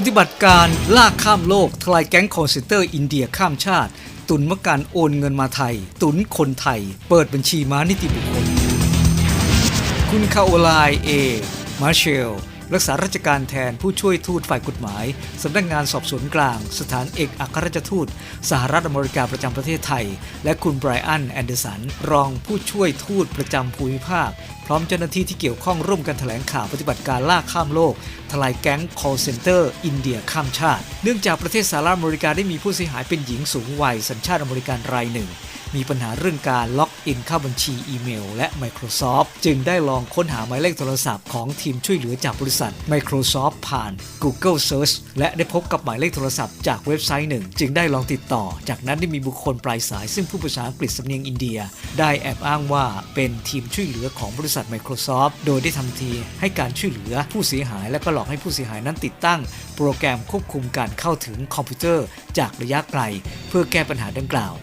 ปฏิบัติการล่าข้ามโลกทลายแก๊งคอร์เซนเตอร์อินเดียข้ามชาติ ตุนมการโอนเงินมาไทย ตุนคนไทย เปิดบัญชีม้านิติบุคคล คุณคาโอไลเอ มาเชล รักษาราชการแทนผู้ช่วยทูตฝ่ายกฎหมาย สำนักงานสอบสวนกลาง สถานเอกอัครราชทูต สหรัฐอเมริกาประจำประเทศไทย และคุณไบรอันแอนเดอร์สัน รองผู้ช่วยทูตประจำภูมิภาค พร้อมเจ้าหน้าที่ที่เกี่ยวข้องร่วมกันแถลงข่าวปฏิบัติการล่าข้ามโลก ทลายแก๊ง call center อินเดียข้ามชาติ เนื่องจากประเทศสหรัฐอเมริกาได้มีผู้เสียหายเป็นหญิงสูงวัยสัญชาติอเมริกันรายหนึ่ง มีปัญหาเรื่องการล็อกอินเข้าบัญชีอีเมล และ Microsoft จึงได้ลองค้นหาหมายเลขโทรศัพท์ของทีมช่วยเหลือจากบริษัท Microsoft ผ่าน Google Search และได้พบกับหมายเลขโทรศัพท์จากเว็บไซต์หนึ่ง จึงได้ลองติดต่อ จากนั้นได้มีบุคคลปลายสายซึ่งผู้ภาษาอังกฤษสำเนียงอินเดีย ได้แอบอ้างว่าเป็นทีมช่วยเหลือของบริษัท Microsoft โดยได้ทำทีให้การช่วยเหลือผู้เสียหาย และก็หลอกให้ผู้เสียหายนั้นติดตั้ง โปรแกรมควบคุมการเข้าถึงคอมพิวเตอร์จากระยะไกล เพื่อแก้ปัญหาดังกล่าว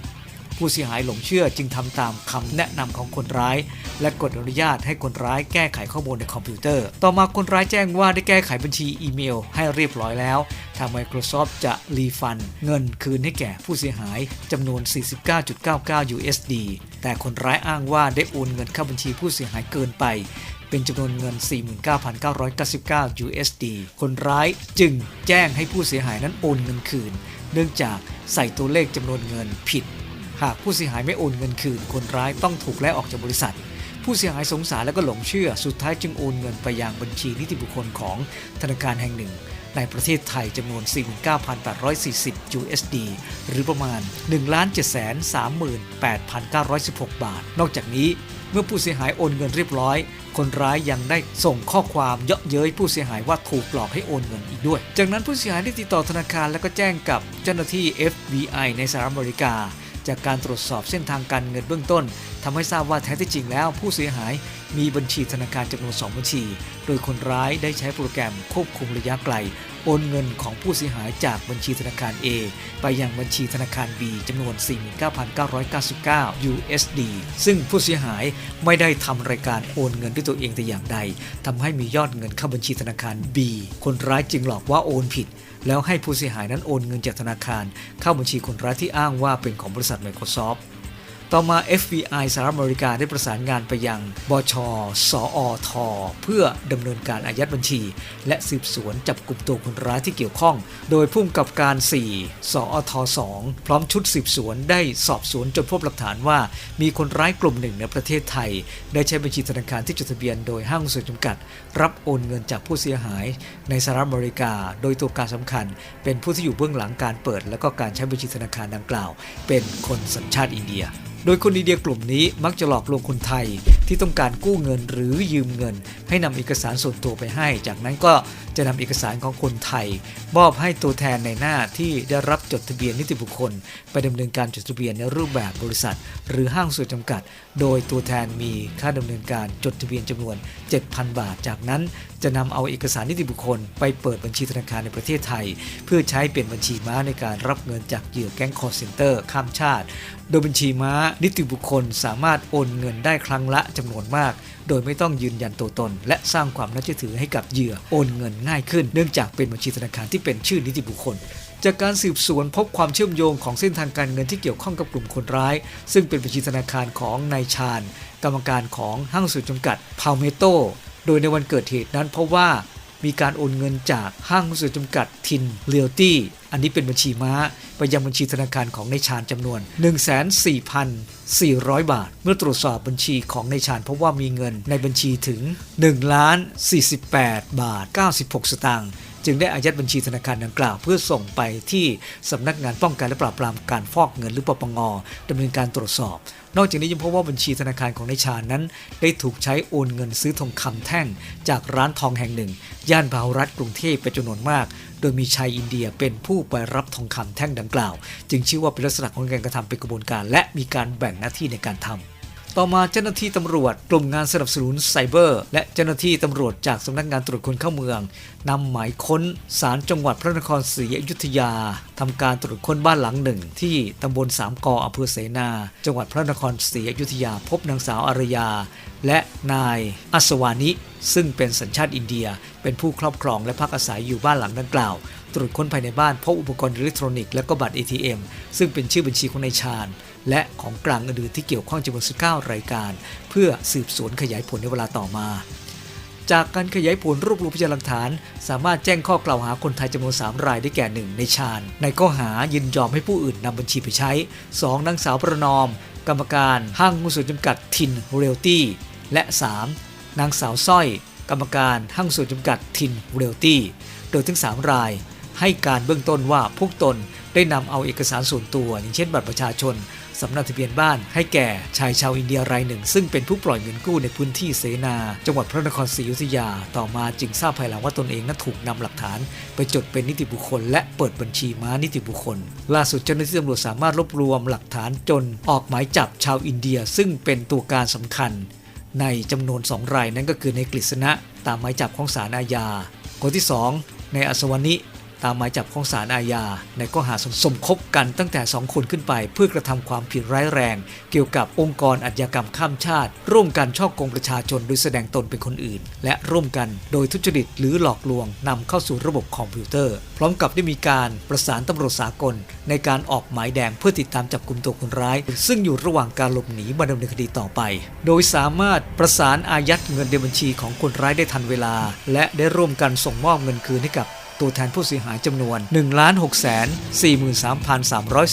ผู้เสียหายหลงเชื่อจึงทำตามคำแนะนำของคนร้าย และกดอนุญาตให้คนร้ายแก้ไขข้อมูลในคอมพิวเตอร์ ต่อมาคนร้ายแจ้งว่าได้แก้ไขบัญชีอีเมล ให้เรียบร้อยแล้วทาง Microsoft จะรีฟัน เงินคืนให้แก่ผู้เสียหายจำนวน 49.99 USD แต่คนร้ายอ้างว่าได้โอนเงินเข้าบัญชีผู้เสียหายเกินไปเป็นจำนวนเงิน 49,999 USD คนร้ายจึงแจ้งให้ผู้เสียหายนั้นโอนเงินคืน เนื่องจากใส่ตัวเลขจำนวนเงินผิด หากผู้เสียหายไม่โอนเงินคืน คนร้ายต้องถูกไล่ออกจากบริษัท ผู้เสียหายสงสารและก็หลงเชื่อสุดท้ายจึงโอนเงินไปยังบัญชีนิติบุคคลของธนาคารแห่งหนึ่ง ในประเทศไทยจำนวน 49,840 USD หรือประมาณ 1,738,916 บาท นอกจากนี้เมื่อผู้เสียหายโอนเงินเรียบร้อย คนร้ายยังได้ส่งข้อความเยาะเย้ยผู้เสียหายว่าถูกหลอกให้โอนเงินอีกด้วย จากนั้นผู้เสียหายได้ติดต่อธนาคารแล้วก็แจ้งกับเจ้าหน้าที่ FBI ในสหรัฐอเมริกา จากการตรวจสอบเส้นทางการเงินเบื้องต้นทำให้ทราบว่าแท้ที่จริงแล้ว ผู้เสียหายมีบัญชีธนาคารจำนวน 2 บัญชี โดยคนร้ายได้ใช้โปรแกรมควบคุมระยะไกล โอนเงินของผู้เสียหายจากบัญชีธนาคาร A ไปยังบัญชีธนาคาร B จำนวน 49,999 USD ซึ่งผู้เสียหายไม่ได้ทำรายการโอนเงินด้วยตัวเองแต่อย่างใดทำให้มียอดเงินเข้าบัญชีธนาคาร B คนร้ายจึงหลอกว่าโอนผิด แล้วให้ผู้เสียหายนั้นโอนเงินจากธนาคาร เข้าบัญชีคนร้ายที่อ้างว่าเป็นของบริษัท Microsoft ต่อมา FBI สหรัฐอเมริกาได้ประสานงานไปยัง บช สออทเพื่อดำเนินการอายัดบัญชี และสืบสวนจับกลุ่มตัวคนร้ายที่เกี่ยวข้อง โดยพุ่มกับการ 4สอทอ2พร้อมชุดสืบสวนได้สอบสวนจนพบหลักฐานว่า มีคนร้ายกลุ่มหนึ่งในประเทศไทย ได้ใช้บัญชีธนาคารที่จดทะเบียนโดยห้างสุนส่วนจำกัด รับโอนเงินจากผู้เสียหาย ในสหรัฐอเมริกา โดยตัวการสำคัญ เป็นผู้ที่อยู่เบื้องหลังการเปิด และก็การใช้บัญชีธนาคารดังกล่าว เป็นคนสัญชาติอินเดียโดยคนอินเดียกลุ่มนี้มักจะหลอกลวงคนไทย ที่ต้องการกู้เงินหรือยืมเงิน ให้นำเอกสารส่วนตัวไปให้ จากนั้นก็จะนำเอกสารของคนไทยมอบให้ตัวแทนในหน้าที่ได้รับจดทะเบียนนิติบุคคล ไปดำเนินการจดทะเบียนในรูปแบบบริษัท หรือห้างส่วนจำกัด โดยตัวแทนมีค่าดำเนินการจดทะเบียนจำนวน 7,000 บาท จากนั้นจะนำเอาเอกสารนิติบุคคล ไปเปิดบัญชีธนาคารในประเทศไทย เพื่อใช้เป็นบัญชีม้าในการรับเงินจากเหยื่อแก๊งคอร์เซนเตอร์ข้ามชาติ โดยบัญชีม้านิติบุคคลสามารถโอนเงินได้ครั้งละจำนวนมาก โดยไม่ต้องยืนยันตัวตน และสร้างความน่าเชื่อถือให้กับเหยื่อโอนเงินง่ายขึ้น เนื่องจากเป็นบัญชีธนาคารที่เป็นชื่อนิติบุคคลจากการสืบสวนพบความเชื่อมโยงของเส้นทางการเงินที่เกี่ยวข้องกับกลุ่มคนร้าย ซึ่งเป็นบัญชีธนาคารของนายชาญ กรรมการของห้างสุดจำกัดพาวเมโตโดยในวันเกิดเหตุนั้นเพราะว่า มีการโอนเงินจากห้างหุ้นส่วนจำกัดทินเรียลตี้อันนี้เป็นบัญชีม้า ไปยังบัญชีธนาคารของในชานจำนวน1,4,400 บาท เมื่อตรวจสอบบัญชีของในชานพบว่ามีเงินในบัญชีถึง 1 ล้าน 48 บาท 96 สตางค์ จึงได้อายัดบัญชีธนาคารดังกล่าว เพื่อส่งไปที่สำนักงานป้องกันและปราบปรามการฟอกเงินหรือปปงดำเนินการตรวจสอบ นอกจากนี้ยังพบว่าบัญชีธนาคารของนายชานั้น ได้ถูกใช้โอนเงินซื้อทองคำแท่ง จากร้านทองแห่งหนึ่ง ย่านพหลรัฐกรุงเทพเป็นจำนวนมาก โดยมีชายอินเดียเป็นผู้ไปรับทองคำแท่งดังกล่าว จึงชื่อว่าเป็นลักษณะของการกระทำเป็นกระบวนการ และมีการแบ่งหน้าที่ในการทำ ต่อมาเจ้าหน้าที่ตำรวจกลุ่มงานสนับสนุนไซเบอร์ และเจ้าหน้าที่ตำรวจจากสำนักงานตรวจคนเข้าเมืองนำหมายค้นศาลจังหวัดพระนครศรีอยุธยาทำการตรวจค้นบ้านหลังหนึ่ง ที่ตำบลสามกออำเภอเสนา จังหวัดพระนครศรีอยุธยา พบนางสาวอารยา และนายอัศวานิซึ่งเป็นสัญชาติอินเดีย เป็นผู้ครอบครองและพักอาศัยอยู่บ้านหลังดังกล่าว ตรวจค้นภายในบ้านพบอุปกรณ์อิเล็กทรอนิกส์และก็บัตร ATM ซึ่งเป็นชื่อบัญชีของนายชาญ และของกลางอื่นๆที่เกี่ยวข้องจำนวน19 รายการ เพื่อสืบสวนขยายผลในเวลาต่อมา จากการขยายผลรวบรวมพยานหลักฐาน สามารถแจ้งข้อกล่าวหาคนไทยจำนวน 3 รายได้แก่ 1 ในชาญ ในข้อหายินยอมให้ผู้อื่นนำบัญชีไปใช้ 2. นางสาวประนอม กรรมการห้างหุ้นส่วนจำกัดทินเรลตี้และ 3. นางสาวสร้อย กรรมการห้างหุ้นส่วนจำกัดทินเรลตี้โดยทั้ง 3 ราย ให้การเบื้องต้นว่าพวกตนได้นำเอาเอกสารส่วนตัว อย่างเช่นบัตรประชาชนสำเนาทะเบียนบ้านให้แก่ชายชาวอินเดียรายหนึ่ง ซึ่งเป็นผู้ปล่อยเงินกู้ในพื้นที่เสนา จังหวัดพระนครศรีอยุธยา ต่อมาจึงทราบภายหลังว่าตนเองนั้นถูกนำหลักฐาน ไปจดเป็นนิติบุคคล และเปิดบัญชีม้านิติบุคคล ล่าสุดเจ้าหน้าที่ตำรวจสามารถรวบรวมหลักฐานจนออกหมายจับชาวอินเดีย ซึ่งเป็นตัวการสำคัญ ในจำนวน2รายนั้นก็คือในกฤษณะตามหมายจับของศาลอาญาคนที่ 2 ในอัศวนิ ตามหมายจับของศาลอาญา ในข้อหาสมคบกันตั้งแต่ 2 คนขึ้นไป เพื่อกระทำความผิดร้ายแรง เกี่ยวกับองค์กรอาชญากรรมข้ามชาติ ร่วมกันช่อกงประชาชนโดยแสดงตนเป็นคนอื่น และร่วมกันโดยทุจริตหรือหลอกลวงนำเข้าสู่ระบบคอมพิวเตอร์ พร้อมกับได้มีการประสานตำรวจสากล ในการออกหมายแดงเพื่อติดตามจับกลุ่มตัวคนร้าย ซึ่งอยู่ระหว่างการหลบหนีมาดำเนินคดีต่อไป โดยสามารถประสานอายัดเงินในบัญชีของคนร้ายได้ทันเวลา และได้ร่วมกันส่งมอบเงินคืนให้กับ ตัวแทนผู้เสียหายจำนวน 1 6 4 3 3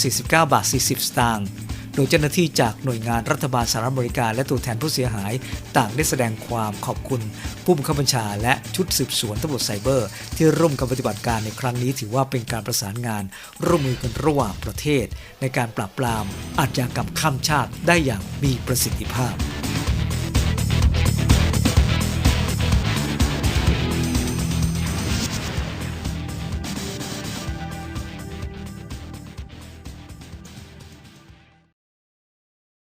4 9 บาท 40 สตางค์ โดยเจ้าหน้าที่จากหน่วยงานรัฐบาลสหรัฐอเมริกา และตัวแทนผู้เสียหาย ต่างได้แสดงความขอบคุณ ผู้บังคับบัญชาและชุดสืบสวนตำรวจไซเบอร์ ที่ร่วมกันปฏิบัติการในครั้งนี้ถือว่าเป็นการประสานงาน ร่วมมือกันระหว่างประเทศ ในการปราบปรามอาชญากรรมข้ามชาติได้อย่างมีประสิทธิภาพ